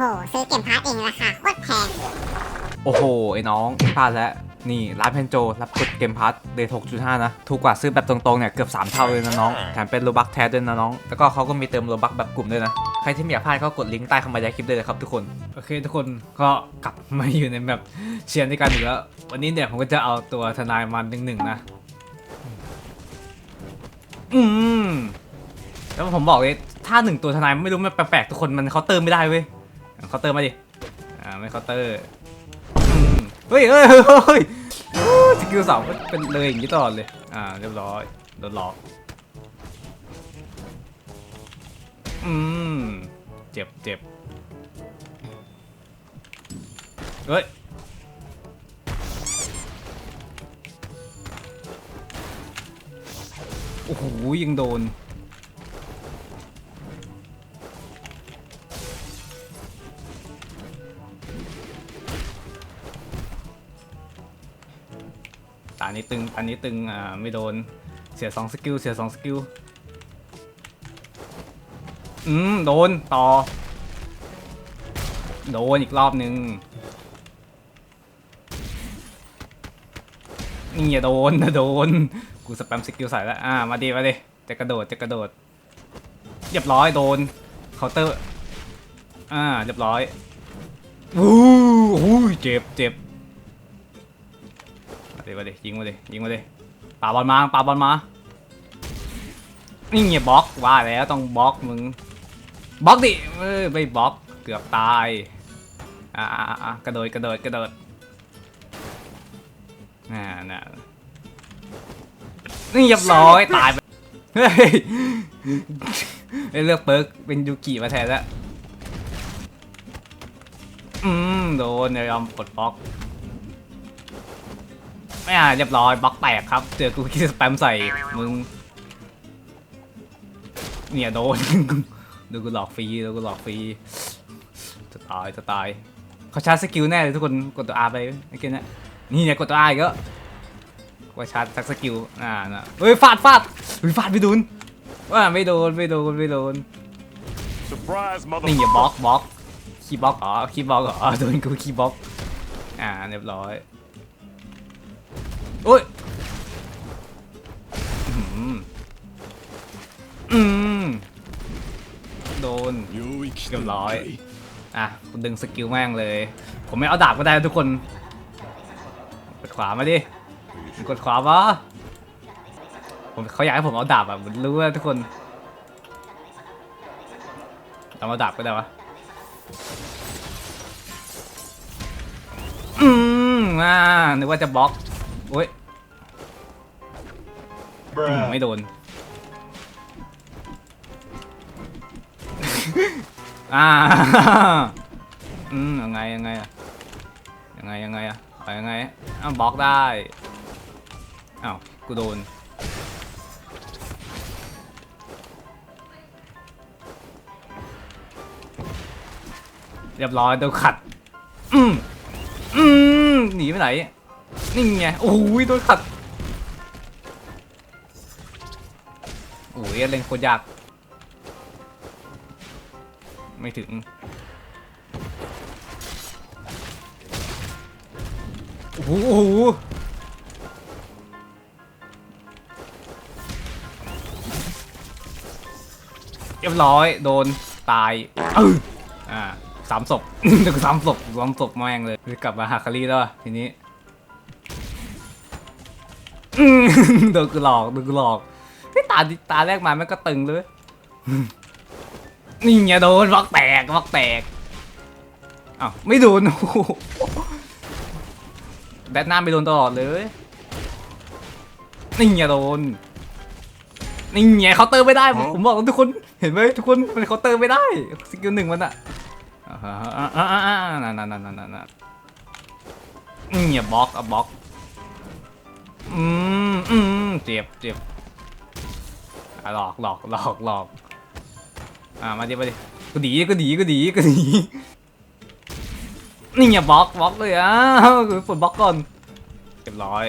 โหซื้อเกมพาร์ทเองราคาโคตรแพง โอ้โห ไอ้น้องพลาดแล้ว นี่ร้านเพนโจรับกดเกมพาร์ทเดท6.5 นะ ถูกกว่าซื้อแบบตรงๆ เนี่ยเกือบ 3 เท่าเลยนะน้อง แถมเป็นโลบักแท้ด้วยนะน้อง แล้วก็เขาก็มีเติมโลบักแบบกลุ่มด้วยนะ ใครที่ไม่อยากพลาดก็กดลิงก์ใต้คำบรรยายคลิปได้เลยครับทุกคน โอเคทุกคนก็กลับมาอยู่ในแบบเชียร์ในการอีกแล้ว วันนี้เนี่ยผมก็จะเอาตัวทนายมาหนึ่งหนึ่งๆนะ อืมแล้วผมบอกเลยถ้าหนึ่งตัวทนายไม่รู้มันแปลกๆทุกคนมันเคาน์เตอร์ไม่ได้เว้ย เคาน์เตอร์มาดิ อ่าไม่เคาน์เตอร์เฮ้ยเฮ้ยเฮ้ยสกิลสองเป็นเลยอย่างนี้ตลอดเลย อ่าเรียบร้อยโดนหลอกอืมเจ็บเจ็บเฮ้ยโอ้โหยังโดน ตานี้ตึงตานี้ตึง อ่า ไม่โดน เสียสองสกิล เสียสองสกิล อืม โดน ต่อ โดนอีกรอบนึง นี่อย่าโดนนะโดน กูสแปมสกิลใส่แล้ว อ่า มาดิมาดิจะกระโดด จะกระโดด เรียบร้อย โดน เคาน์เตอร์ อ่า เรียบร้อย วู้หูเจ็บเจ็บ มาดิมาดิยิงมาดิยิงมาดิป่าบอลมาป่าบอลมานี่เงียบล็อกว่าแล้วต้องบล็อกมึงบล็อกดิเออไม่บล็อกเกือบตายอ่าอ่าอ่ากระโดดกระโดดกระโดดน่าน่านี่เรียบร้อยตายไปเฮ้ยเลือกเปิร์กเป็นยูกิมาแทนแล้วอืมโดนเนี่ยยอมกดบล็อก ไม่อะเรียบร้อยบล็อกแตกครับ เจอกูคิดสแปมใส่มึง เนี่ยโดน ดูกูหลอกฟรีดูกูหลอกฟรีจะตายจะตายเขาชาร์จสกิลแน่เลยทุกคนกดตัว R ไปไอ้เกมเนี้ยนี่เนี่ยกดตัว R อีกแล้วว่าชาร์จสักสกิลอ่านะเฮ้ยฟาดฟาดเฮ้ยฟาดไม่โดนว่าไม่โดนไม่โดนไม่โดน Surprise, นี่อย่า motherfucker. บล็อกบล็อกคีย์บล็อกอ๋อคีย์บล็อกเหรอโดนกูคีย์บล็อกอ่าเรียบร้อย โอ้ยอื้อหืออืมโดนเรียบร้อย อะกูดึงสกิลแม่งเลย ผมไม่เอาดาบก็ได้ทุกคนกดขวามาดิกดขวาปะผมเขาอยากให้ผมเอาดาบอะผมรู้ว่าทุกคนเอามาดาบก็ได้วะอืมอ่านึกว่าจะบล็อก อืมไม่โดน อ่า อืมยังไงยังไงอะยังไงยังไงอะไปยังไงอ้าวบล็อกได้อ้าวกูโดน เรียบร้อยโดนขัด อืมอืมหนีไปไหน นี่ไง โอ้ยโดนขัด โอ้ยเล่นโคตรยาก ไม่ถึง โอ้โหเรียบร้อย โดนตายเอออ่าสามศพเดี๋ยวกูสามศพรวมศพแม่งเลย กลับมาหาคารีแล้วทีนี้อืมโดนกูหลอกโดนกูหลอก ตาดิตาแรกมาแม่งก็ตึงเลย นี่ไงโดนบล็อกแตกบล็อกแตกอ้าวไม่โดนโอ้โหแบทหน้าไม่โดนตลอดเลยนี่ไงโดนนี่ไงเคาน์เตอร์ไม่ได้ผมผมบอกทุกคนเห็นไหมทุกคนมันเคาน์เตอร์ไม่ได้สกิลหนึ่งมันอะอ่าฮะอ่าอ่าอ่าอ่านั่นนั่นนั่นนั่นนั่นนี่ไงบล็อกอะบล็อกอืมอืมเจ็บเจ็บ อะหลอกหลอกหลอกหลอกอ่ามาดิมาดิก็ดีก็ดีก็ดีก็ดีนี่อย่าบล็อกบล็อกเลยอะปลดบล็อกก่อนเรียบร้อย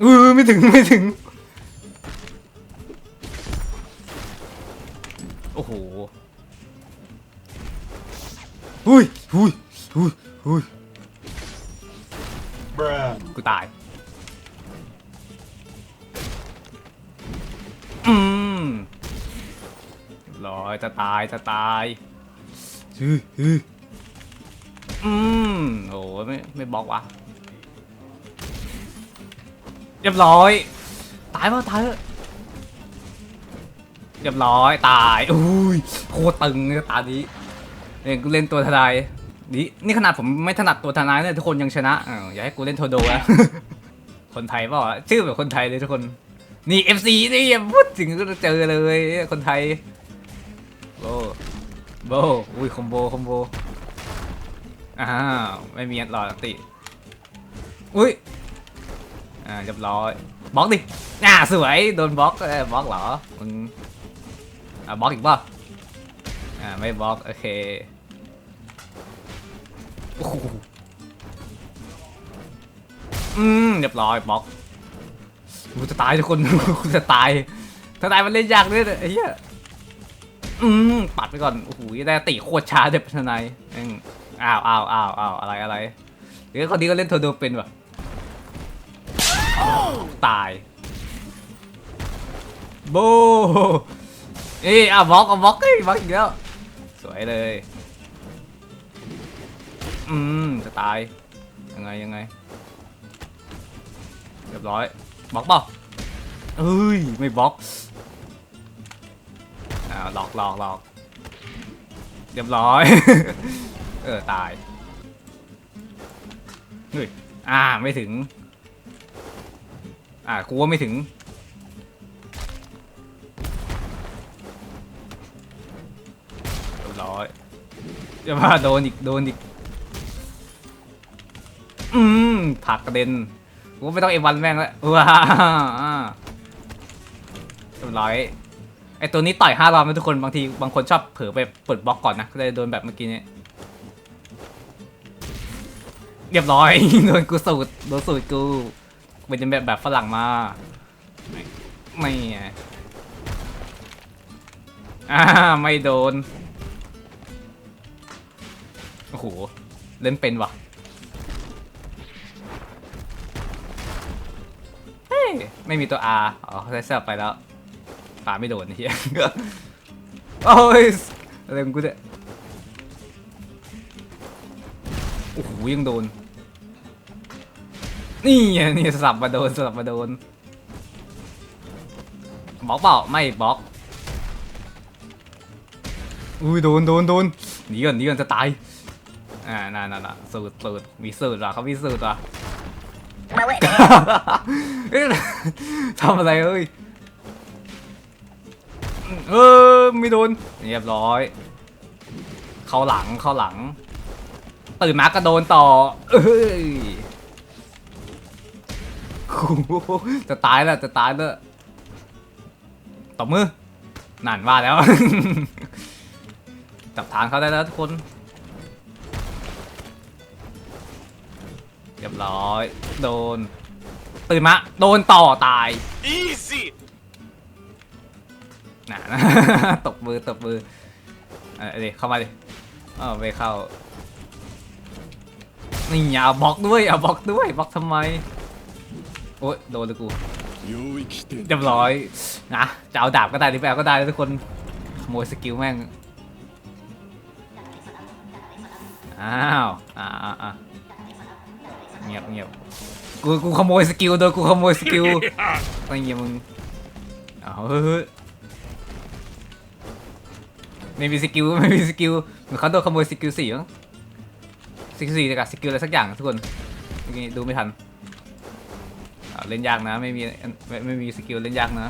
เออไม่ถึงไม่ถึงโอ้โหอุ้ยอุ้ยอุ้ยอุ้ย Bruh. กูตาย ร้อยจะตายจะตายฮึฮึอืมโอ้ไม่ไม่บล็อกวะเรียบร้อย ตายเปล่าตายเรียบร้อยตายอุ้ยโคตรตึงเลยตานี้เนี่ยกูเล่นตัวทนายนี่นี่ขนาดผมไม่ถนัดตัวทนายเนี่ยทุกคนยังชนะออย่าให้กูเล่นโทโดอะคนไทยเปล่าวชื่อแบบคนไทยเลยทุกคน นี่ FC นี่พูดถึงก็เจอเลยคนไทย โบโบอุ้ยคอมโบคอมโบอ้าวไม่มีหลอดติอุ้ยอ่าเรียบร้อยบล็อกดิอ่าสวยโดนบล็อกบล็อกเหรอมึงอ่าบล็อกอีกป่ะอ่าไม่บล็อกโอเคโอ้โหอืมเรียบร้อยบล็อกกูจะตายทุกคนกูจะตายถ้าตายมันเล่นยากด้วยเนี่ย อืมปัดไปก่อน โอ้โหได้ตีโคตรช้าเด็บทนายอ้าวอ้าวอ้าวอ้าวอะไรอะไรเดี๋ยวคนนี้ก็เล่นโทโดเป็นว่ะตายโบเอ้อะบล็อกอะบล็อกเอ้ยบล็อกอีกแล้ว สวยเลย อืม จะตาย ยังไงยังไง เรียบร้อย บล็อกเปล่าเอ้ย ไม่บล็อก อ่าหลอกหลอกหลอกเรียบร้อย เออ ตายเฮ้ยอ่า ไม่ถึง อ่ากูว่าไม่ถึง เรียบร้อยจะมาโดนอีก โดนอีก อืมผักกระเด็น กูไม่ต้องเอวันแม่งแล้วว้าเรียบร้อย ไอตัวนี้ต่อยห้ารอบนะทุกคนบางทีบางคนชอบเผลอไปเปิดบล็อกก่อนนะก็เลยโดนแบบเมื่อกี้นี้เรียบร้อย โดนกูสูดโดนสูดกูเป็นแบบแบบฝรั่งมาไม่ไม่อ่าไม่โดนโอ้โหเล่นเป็นวะเฮ้ยไม่มีตัว R อ๋อเขาได้เสื้อไปแล้ว ปาไม่โดนไอ้เฮียโอ้ยอะไรของกูเนี่ยโอ้โหยังโดน นี่ไงนี่สลับมาโดนสลับมาโดนบล็อกเปล่าไม่บล็อกอุ้ยโดนโดนโดนหนีก่อนหนีก่อนจะตายอ่าน่าน่าน่าสูตรสูตรมีสูตรว่ะเขามีสูตรว่ะเอ๊ะทำอะไรเอ้ย เออไม่โดนเรียบร้อย เข้าหลังเข้าหลังตื่นมาก็โดนต่อ เอ้ยจะตายแล้วจะตายแล้วตบมือนั่นว่าแล้ว จับทางเขาได้แล้วทุกคน เรียบร้อย โดน ตื่นมา โดนต่อตาย Easy. นาตบมือตบมือเอะไรเข้ามาดิเออไปเข้า นี่อย่าบอกด้วยอย่าบอกด้วยบอกทำไม โอ๊ยโดนเลยกูเรียบร้อยนะจะเอาดาบก็ได้หรือแปลก็ได้ทุกคนขโมยสกิลแม่ง อ้าวอ่าอ่าเงียบเงียบกูกูขโมยสกิลโดยกูขโมยสกิลอะไรเงียบมึงเอาเฮ้ย ไม่มีสกิลไม่มีสกิลเหมือนเขาโดนขโมยสกิลสี่มั้งสกิลสี่กับสกิลอะไรสักอย่างทุกคนดูไม่ทันเล่นยากนะไม่มีไม่ไม่มีสกิลเล่นยากนะ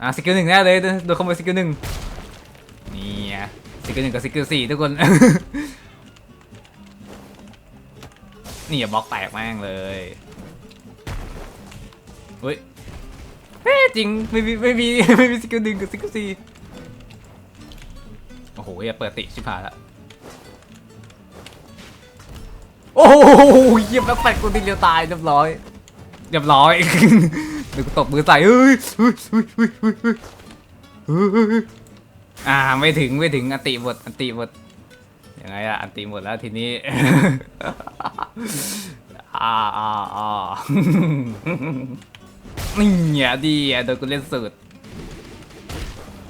อ่าสกิลหนึ่งแน่เลยโดนขโมยสกิลหนึ่งนี่ไงสกิลหนึ่งกับสกิลสี่ทุกคนนี่อย่าบล็อกแตกแม่งเลยเฮ้ยเฮ้ยจริงไม่มีไม่มีไม่มีสกิลหนึ่งกับสกิลสี่ โอ้โหอย่าเปิดติชิบหายละโอ้โหเยี่ยมแล้วแปดกูทีเดียวตายเรียบร้อยเรียบร้อยเดี๋ยวกูตบมือใส่เฮ้ยเฮ้ยเฮ้ยเฮ้ยเฮ้ยเฮ้ยเฮ้ยอ่าไม่ถึงไม่ถึงอติบทอติบทยังไงอะอันตีหมดแล้วทีนี้อ่าอ่าอ่านี่เนี่ยดีอะโดนกูเล่นสุด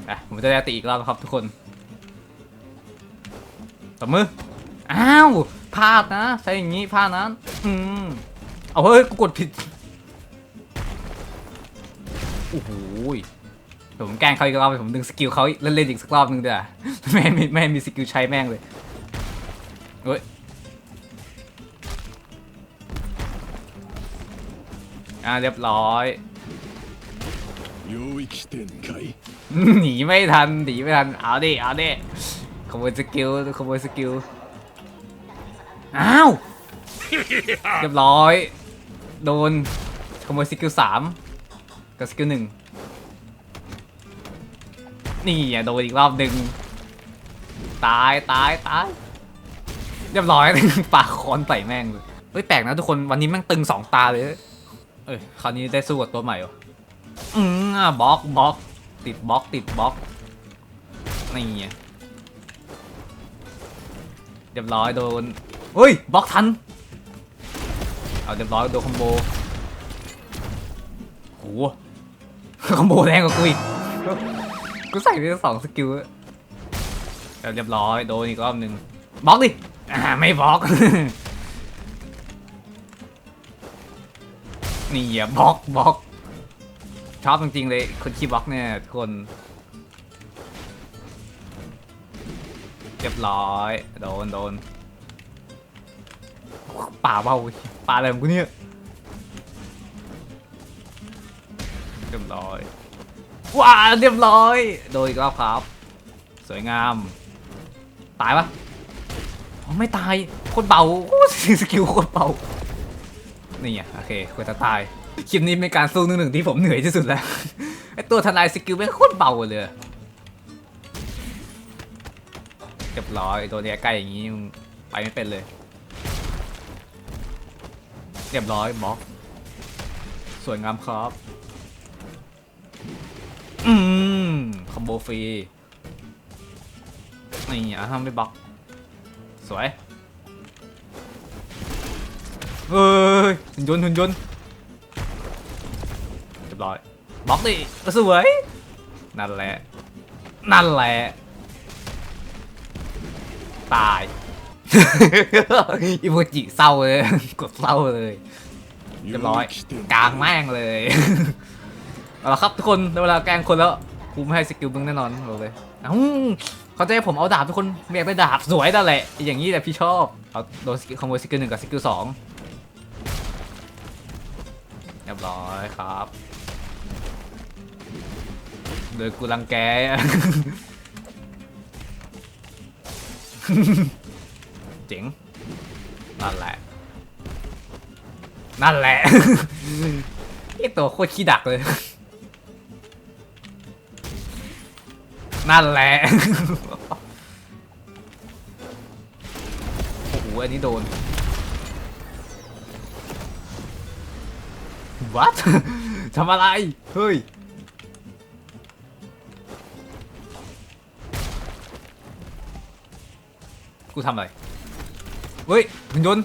อะผมจะได้ตีอีกรอบนะครับทุกคน ตบมือ อ้าวพลาดนะ ใช้อย่างนี้พลาดนะอืมเอาเฮ้ย กูกดผิด โอ้โหเดี๋ผมแกล้งเขาอีกรอบผมดึงสกิลเขาเล่นเล่นอีกสักรอบนึงเด้อแม่ไม่ไม่มีสกิลใช้แม่งเลยเฮ้ยอ่าเรียบร้อยหนีไม่ทันหนีไม่ทัน เอาดิ เอาดิ ขโมยสกิลขโมยสกิล อ้าว เรียบร้อย โดนขโมยสกิลสามกับสกิลหนึ่งนี่อะโดนอีกรอบหนึ่งตายตายตายเรียบร้อย ปากคอนใส่แม่งเลยเฮ้ยแปลกนะทุกคนวันนี้แม่งตึงสองตาเลย เอ้ยคราวนี้ได้สู้กับตัวใหม่เหรออืมอะบล็อกบล็อกติดบล็อกติดบล็อกนี่ไงเรียบร้อยโดนเฮ้ยบล็อกทัน เอาเรียบร้อยโดนคอมโบโหคอมโบแรงกว่ากูอีกกูใส่ไปสองสกิลเรียบร้อยโดนอีกรอบหนึ่งบล็อกดิอ่าไม่บล็อกนี่อะบล็อกบล็อกชอบจริงๆเลยคนคีย์บล็อกเนี่ยทุกคน เรียบร้อย โดนโดนป่าเบาป่าอะไรของกูเนี่ยเรียบร้อยว้าเรียบร้อย โดนอีกรอบครับ สวยงาม ตายปะอ๋อไม่ตายโคตรเบาสกิลโคตรเบานี่ไงโอเคควรจะตายคลิปนี้เป็นการสู้หนึ่งหนึ่งที่ผมเหนื่อยที่สุดแล้วไอตัวทนายสกิลแม่งโคตรเบาเลย รียบร้อยตัวเนี้ยใกล้อย่างงี้มึงไปไม่เป็นเลย เรียบร้อยบล็อกสวยงามครับอืมคอมโบฟรีนี่อะทำไม่บล็อก สวยเฮ้ยหุ่นยนต์หุ่นยนต์เรียบร้อยบล็อกดิสวยนั่นแหละนั่นแหละ ตาย อีโมจิเศร้าเลย กดเศร้าเลยเรียบร้อยกลางแม่งเลย เอาละครับทุกคนเวลาแกงคนแล้วกูม่ให้สกิลมึงแน่นอนบอกเลยเขาจะให้ผมเอาดาบทุกคนไม่อยากได้ดาบสวยนั่นแหละ อย่างนี้แต่พี่ชอบ เอาโดนสกิลขโมยสกิลหนึ่งกับสกิลสองเรียบร้อยครับ โดยกูรังแก เจ๋ง นั่นแหละ นั่นแหละไอตัวโคตรขี้ดักเลย นั่นแหละ โอ้โห อันนี้โดน What ทำอะไร เฮ้ย กูทำอะไร เฮ้ยหุ่นยนต์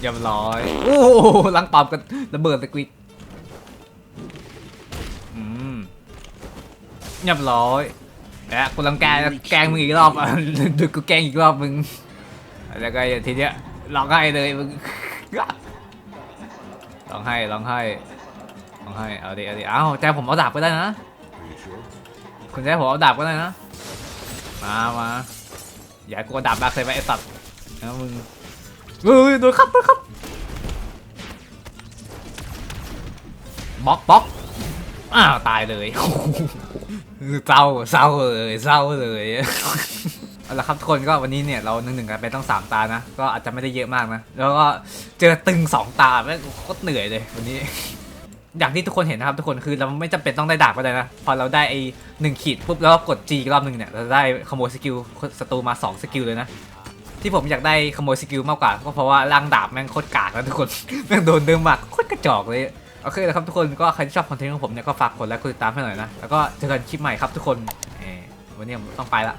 เรียบร้อย โอ้โหลังปอบกันระเบิดตะกิดอืมเรียบร้อยแอะกูลังแกแกงมึงอีกรอบอะดูกูแกงอีกรอบมึงแล้วก็ทีเนี้ยร้องไห้เลยมึงร้องไห้ร้องไห้ร้องไห้เอาดิเอาดิเอ้าใจผมเอาดาบก็ได้นะคุณใจผมเอาดาบก็ได้นะ มามาอย่ากลัวดาบดักใส่ไปไอสัตว์นะมึงเฮ้ยโดนครับโดนครับบล็อกบล็อกอ้าวตายเลยเศร้าเศร้าเลยเศร้าเลยเอาละครับทุกคนก็วันนี้เนี่ยเราหนึ่งหนึ่งกันไปต้องสามตานะ ก็อาจจะไม่ได้เยอะมากนะ แล้วก็เจอตึงสองตาแม่งโคตรเหนื่อยเลยวันนี้ อย่างที่ทุกคนเห็นนะครับทุกคนคือเราไม่จำเป็นต้องได้ดาบก็ได้นะ พอเราได้ไอ้หนึ่งขีดปุ๊บแล้วกด G อีกรอบหนึ่งเนี่ยเราจะได้ขโมยสกิลศัตรูมา 2 สกิลเลยนะ ที่ผมอยากได้ขโมยสกิลมากกว่าก็เพราะว่าร่างดาบแม่งโคตรกากนะทุกคน แม่งโดนเดิมมากโคตรกระจอกเลยโอเคนะครับทุกคนก็ใครที่ชอบคอนเทนต์ของผมเนี่ยก็ฝากกดไลค์กดติดตามให้หน่อยนะแล้วก็เจอกันคลิปใหม่ครับทุกคนเออวันนี้ผมต้องไปละ